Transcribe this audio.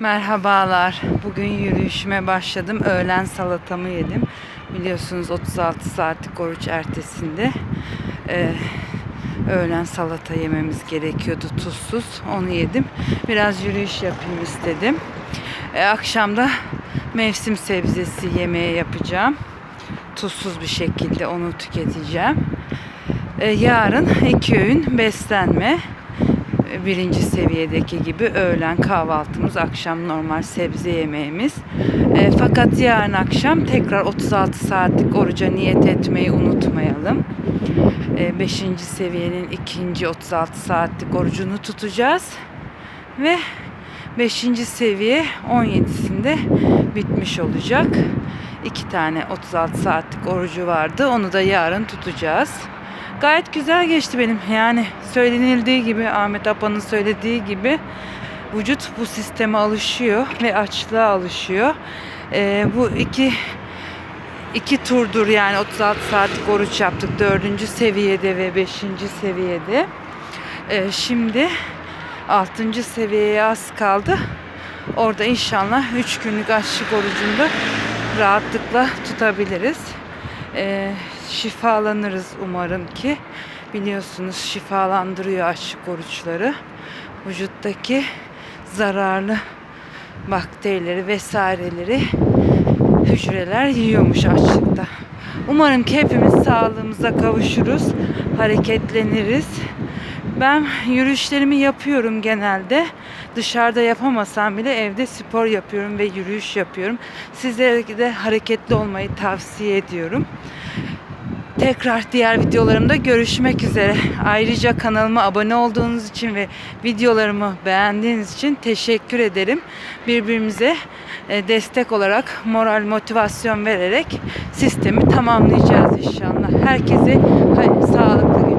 Merhabalar. Bugün yürüyüşüme başladım. Öğlen salatamı yedim. Biliyorsunuz 36 saatlik oruç ertesinde e, öğlen salata yememiz gerekiyordu tuzsuz. Onu yedim. Biraz yürüyüş yapayım istedim. E, akşamda mevsim sebzesi yemeği yapacağım. Tuzsuz bir şekilde onu tüketeceğim. E, yarın iki öğün beslenme birinci seviyedeki gibi öğlen kahvaltımız, akşam normal sebze yemeğimiz. E, fakat yarın akşam tekrar 36 saatlik oruca niyet etmeyi unutmayalım. 5. seviyenin ikinci 36 saatlik orucunu tutacağız. Ve 5. seviye 17'sinde bitmiş olacak. İki tane 36 saatlik orucu vardı. Onu da yarın tutacağız. Gayet güzel geçti benim. Yani söylenildiği gibi Ahmet Apa'nın söylediği gibi vücut bu sisteme alışıyor ve açlığa alışıyor. Ee, bu iki iki turdur yani 36 saatlik oruç yaptık. Dördüncü seviyede ve beşinci seviyede. Ee, şimdi altıncı seviyeye az kaldı. Orada inşallah 3 günlük açlık orucunda rahatlıkla tutabiliriz. Ee, şifalanırız umarım ki. Biliyorsunuz şifalandırıyor açlık oruçları. Vücuttaki zararlı bakterileri vesaireleri hücreler yiyormuş açlıkta. Umarım ki hepimiz sağlığımıza kavuşuruz, hareketleniriz. Ben yürüyüşlerimi yapıyorum genelde. Dışarıda yapamasam bile evde spor yapıyorum ve yürüyüş yapıyorum. Sizlere de hareketli olmayı tavsiye ediyorum. Tekrar diğer videolarımda görüşmek üzere. Ayrıca kanalıma abone olduğunuz için ve videolarımı beğendiğiniz için teşekkür ederim. Birbirimize e, destek olarak moral motivasyon vererek sistemi tamamlayacağız inşallah. Herkese sağlıklı günler.